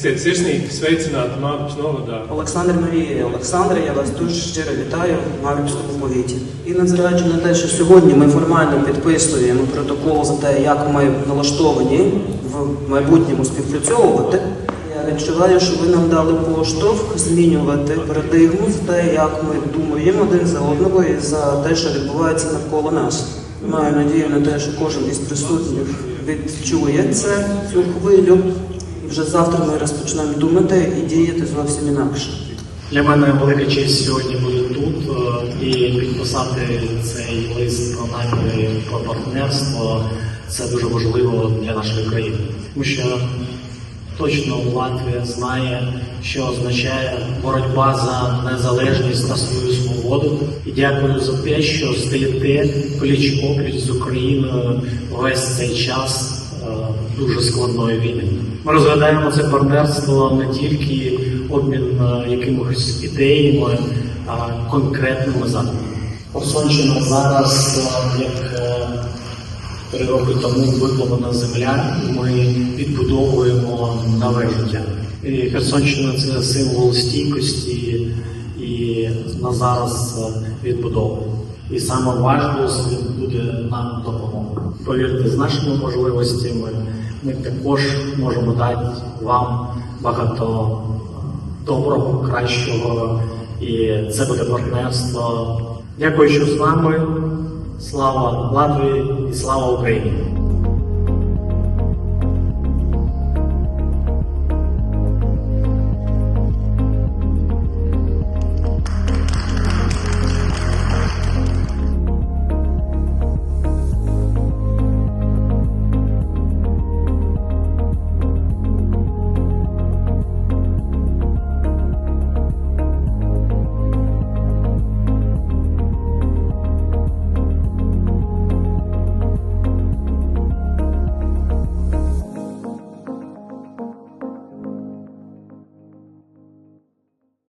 Esiet sirsnīgi sveicināti novadā. Олександр Марія Олександре, я вас дуже щиро вітаю в Мар'їнському повіті. І незважаючи на те, що сьогодні ми формально підписуємо протокол за те, як ми налаштовані в майбутньому співпрацьовувати, я відчуваю, що ви нам дали поштовх змінювати парадигму за те, як ми думаємо один за одного і за те, що відбувається навколо нас. Маю надію на те, що кожен із присутніх відчує це, цю хвилю. Вже завтра ми розпочнемо думати і діяти зовсім інакше. Для мене велика честь сьогодні бути тут е, і підписати цей лист про наміри про партнерство. Це дуже важливо для нашої країни, тому що точно Латвія знає, що означає боротьба за незалежність та свою свободу. І дякую за те, що стоїте пліч опліч з Україною весь цей час дуже складної війни. Ми розглядаємо це партнерство не тільки обмін е, якимось ідеями, а конкретними заходами. Херсонщина зараз, е, як е, три роки тому виплавана земля, ми відбудовуємо нове життя. І Херсонщина це символ стійкості і на зараз е, відбудови. І саме ваш досвід буде нам допомогою. Повірте, з нашими можливостями ми також можемо дати вам багато доброго, кращого, і це буде партнерство. Дякую, що з нами. Слава Латвії і слава Україні!